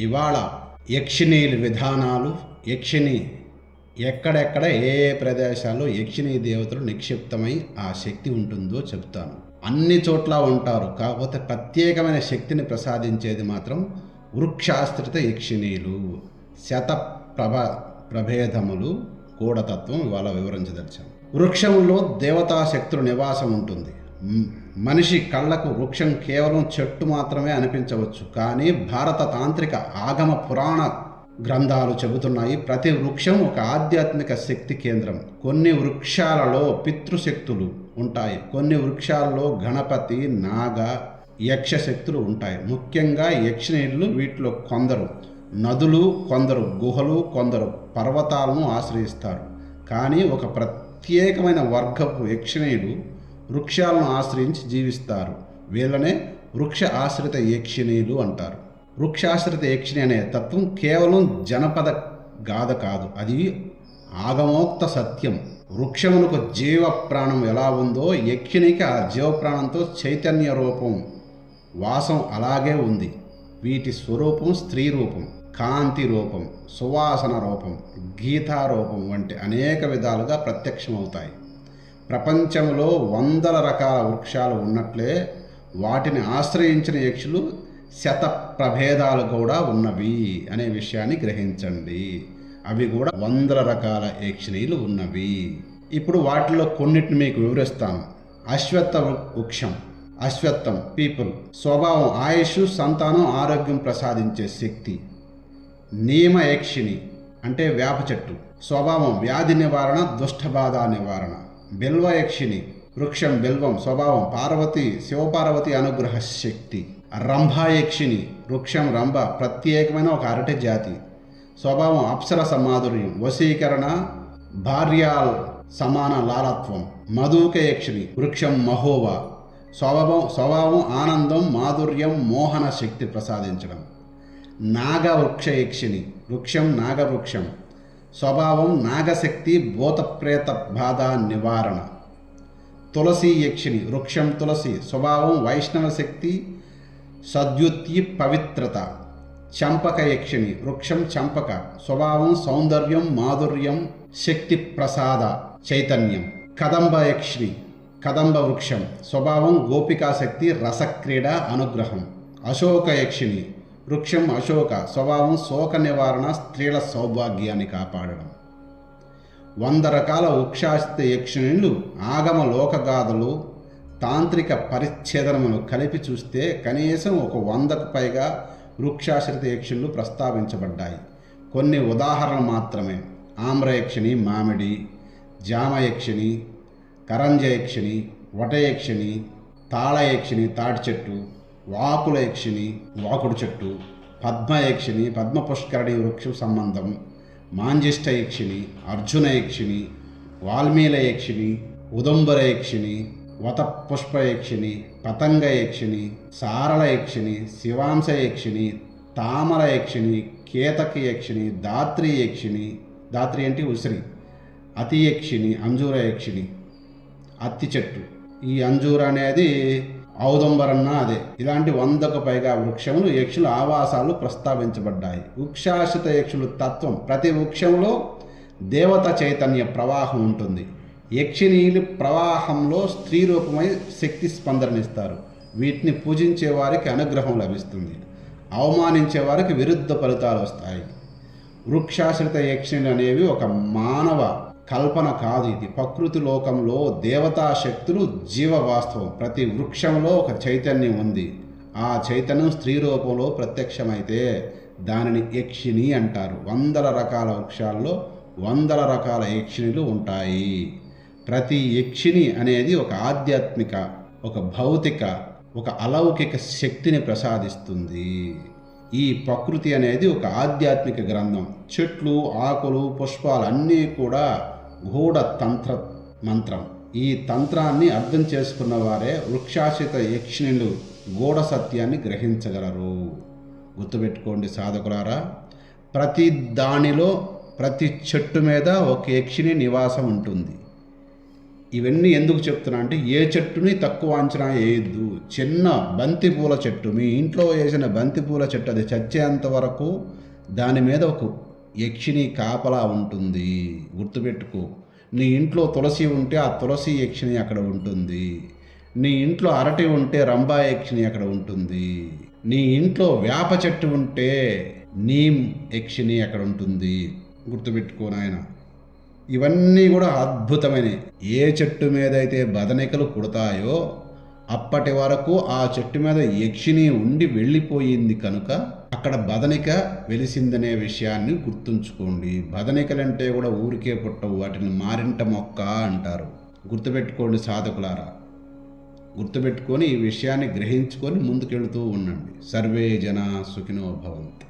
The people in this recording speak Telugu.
ఇవాళ యక్షిణీల విధానాలు యక్షిణి ఎక్కడెక్కడ ఏ ఏ ప్రదేశాల్లో యక్షిణీ దేవతలు నిక్షిప్తమై ఆ శక్తి ఉంటుందో చెప్తాను. అన్ని చోట్ల ఉంటారు. కాకపోతే ప్రత్యేకమైన శక్తిని ప్రసాదించేది మాత్రం వృక్షాశ్రిత యక్షిణీలు. శత ప్రభ ప్రభేదములు కూడతత్వం ఇవాళ వివరించదలిచాను వృక్షంలో దేవతాశక్తులు నివాసం ఉంటుంది. మనిషి కళ్ళకు వృక్షం కేవలం చెట్టు మాత్రమే అనిపించవచ్చు కానీ భారత తాంత్రిక ఆగమ పురాణ గ్రంథాలు చెబుతున్నాయి ప్రతి వృక్షం ఒక ఆధ్యాత్మిక శక్తి కేంద్రం. కొన్ని వృక్షాలలో పితృశక్తులు ఉంటాయి కొన్ని వృక్షాల్లో గణపతి నాగ యక్ష శక్తులు ఉంటాయి. ముఖ్యంగా యక్షిణీళ్ళు వీటిలో కొందరు నదులు కొందరు గుహలు కొందరు పర్వతాలను ఆశ్రయిస్తారు. కానీ ఒక ప్రత్యేకమైన వర్గపు యక్షనీయులు వృక్షాలను ఆశ్రయించి జీవిస్తారు. వీళ్ళనే వృక్ష ఆశ్రిత యక్షిణీయులు అంటారు. వృక్షాశ్రిత యక్షిణి అనే తత్వం కేవలం జనపద గాథ కాదు. అది ఆగమోక్త సత్యం. వృక్షమునకు జీవ ప్రాణం ఎలా ఉందో యక్షిణికి ఆ జీవ ప్రాణంతో చైతన్య రూపం వాసం అలాగే ఉంది. వీటి స్వరూపం స్త్రీ రూపం కాంతి రూపం సువాసన రూపం గీతారూపం వంటి అనేక విధాలుగా ప్రత్యక్షమవుతాయి. ప్రపంచంలో వందల రకాల వృక్షాలు ఉన్నట్లే వాటిని ఆశ్రయించిన యక్షులు శత ప్రభేదాలు కూడా ఉన్నవి అనే విషయాన్ని గ్రహించండి. అవి కూడా వందల రకాల యక్షిణీలు ఉన్నవి. ఇప్పుడు వాటిలో కొన్నిటిని మీకు వివరిస్తాను. అశ్వత్థ వృక్షం అశ్వత్థం పీపుల్ స్వభావం ఆయుష్ సంతానం ఆరోగ్యం ప్రసాదించే శక్తి నియమ యక్షిణి అంటే వేప చెట్టు స్వభావం వ్యాధి నివారణ దుష్టబాధ నివారణ. బిల్వయక్షిణి వృక్షం బిల్వం స్వభావం పార్వతి శివపార్వతి అనుగ్రహ శక్తి రంభాయక్షిణి వృక్షం రంభ ప్రత్యేకమైన ఒక అరటి జాతి. స్వభావం అప్సర సమాధుర్యం వశీకరణ భార్యాల్ సమాన లాలత్వం. మధుక యక్షిణి వృక్షం మహోవా. స్వభావం స్వభావం ఆనందం మాధుర్యం మోహన శక్తి ప్రసాదించడం. నాగవృక్ష యక్షిణి వృక్షం నాగవృక్షం. స్వభావం నాగశక్తి భూతప్రేత బాధ నివారణ. తులసి యక్షిణి వృక్షం తులసి స్వభావం వైష్ణవ శక్తి సద్యుత్తి పవిత్రత. చంపక యక్షిణి వృక్షం చంపక స్వభావం సౌందర్యం మాధుర్యం శక్తి ప్రసాద చైతన్యం. కదంబ యక్షిణి కదంబ వృక్షం స్వభావం గోపికాశక్తి రసక్రీడ అనుగ్రహం. అశోక యక్షిణి వృక్షం అశోక స్వభావం శోక నివారణ స్త్రీల సౌభాగ్యాన్ని కాపాడడం. వంద రకాల వృక్షాస్తి యక్షిణులు ఆగమ లోకగాథలు తాంత్రిక పరిచ్ఛేదనమును కలిపి చూస్తే కనీసం ఒక వందకు పైగా వృక్షాశ్రిత యక్షులు ప్రస్తావించబడ్డాయి. కొన్ని ఉదాహరణలు మాత్రమే. ఆమ్రయక్షిణి మామిడి జామయక్షిణి కరంజయక్షిణి వటయక్షిణి తాళయక్షిణి తాటి చెట్టు వాకుల యక్షిణి వాకుడు చెట్టు పద్మయక్షిని పద్మ పుష్కరణి వృక్ష సంబంధం మాంజిష్ట యక్షిణి అర్జున యక్షిణి వాల్మీల యక్షిణి ఉదంబర యక్షిణి వత పుష్ప యక్షిణి పతంగ యక్షిణి సారళ యక్షిణి శివాంశ యక్షిణి తామర యక్షిణి కేతకి యక్షిణి దాత్రి యక్షిణి దాత్రి అంటే ఉసిరి అతి యక్షిణి అంజూర యక్షిణి అత్తి చెట్టు. ఈ అంజూర అనేది ఔదంబరన్న అదే. ఇలాంటి వందకు పైగా వృక్షములు యక్షుల ఆవాసాలు ప్రస్తావించబడ్డాయి. వృక్షాశ్రిత యక్షులు తత్వం. ప్రతి వృక్షంలో దేవత చైతన్య ప్రవాహం ఉంటుంది. యక్షిణీలు ప్రవాహంలో స్త్రీ రూపమై శక్తి స్పందననిస్తారు. వీటిని పూజించే వారికి అనుగ్రహం లభిస్తుంది. అవమానించే వారికి విరుద్ధ ఫలితాలు వస్తాయి. వృక్షాశ్రిత యక్షిణులు అనేవి ఒక మానవ కల్పన కాదు ఇది. ప్రకృతి లోకంలో దేవతా శక్తులు జీవ వాస్తవం ప్రతి వృక్షంలో ఒక చైతన్యం ఉంది. ఆ చైతన్యం స్త్రీ రూపంలో ప్రత్యక్షమైతే దానిని యక్షిణి అంటారు. వందల రకాల వృక్షాల్లో వందల రకాల యక్షిణులు ఉంటాయి. ప్రతి యక్షిణి అనేది ఒక ఆధ్యాత్మిక ఒక భౌతిక ఒక అలౌకిక శక్తిని ప్రసాదిస్తుంది. ఈ ప్రకృతి అనేది ఒక ఆధ్యాత్మిక గ్రంథం. చెట్లు ఆకులు పుష్పాలు అన్నీ కూడా గూఢ తంత్ర మంత్రం ఈ తంత్రాన్ని అర్థం చేసుకున్న వారే వృక్షాశ్రిత యక్షిణులు గూఢ సత్యాన్ని గ్రహించగలరు. గుర్తుపెట్టుకోండి సాధకులారా ప్రతి దానిలో ప్రతి చెట్టు మీద ఒక యక్షిణి నివాసం ఉంటుంది. ఇవన్నీ ఎందుకు చెప్తున్నా అంటే ఏ చెట్టుని తక్కువ అంచనా వేయద్దు. చిన్న బంతిపూల చెట్టు మీ ఇంట్లో వేసిన బంతిపూల చెట్టు అది చచ్చేంత వరకు దాని మీద ఒక యక్షిని కాపలా ఉంటుంది. గుర్తుపెట్టుకో. నీ ఇంట్లో తులసి ఉంటే ఆ తులసి యక్షిణి అక్కడ ఉంటుంది. నీ ఇంట్లో అరటి ఉంటే రంభా యక్షిణి అక్కడ ఉంటుంది. నీ ఇంట్లో వేప చెట్టు ఉంటే నీమ్ యక్షిణి అక్కడ ఉంటుంది. గుర్తుపెట్టుకో నాయన. ఇవన్నీ కూడా అద్భుతమైనవి ఏ చెట్టు మీద అయితే బదనికలు పుడతాయో అప్పటి వరకు ఆ చెట్టు మీద యక్షిని ఉండి వెళ్ళిపోయింది కనుక అక్కడ బదనిక వెలిసిందనే విషయాన్ని గుర్తుంచుకోండి. బదనికలంటే కూడా ఊరికే పుట్టవు వాటిని మారింట మొక్క అంటారు. గుర్తుపెట్టుకోండి సాధకులారా. గుర్తుపెట్టుకొని ఈ విషయాన్ని గ్రహించుకొని ముందుకెళ్తూ ఉండండి. సర్వే జన సుఖినో భవంతు.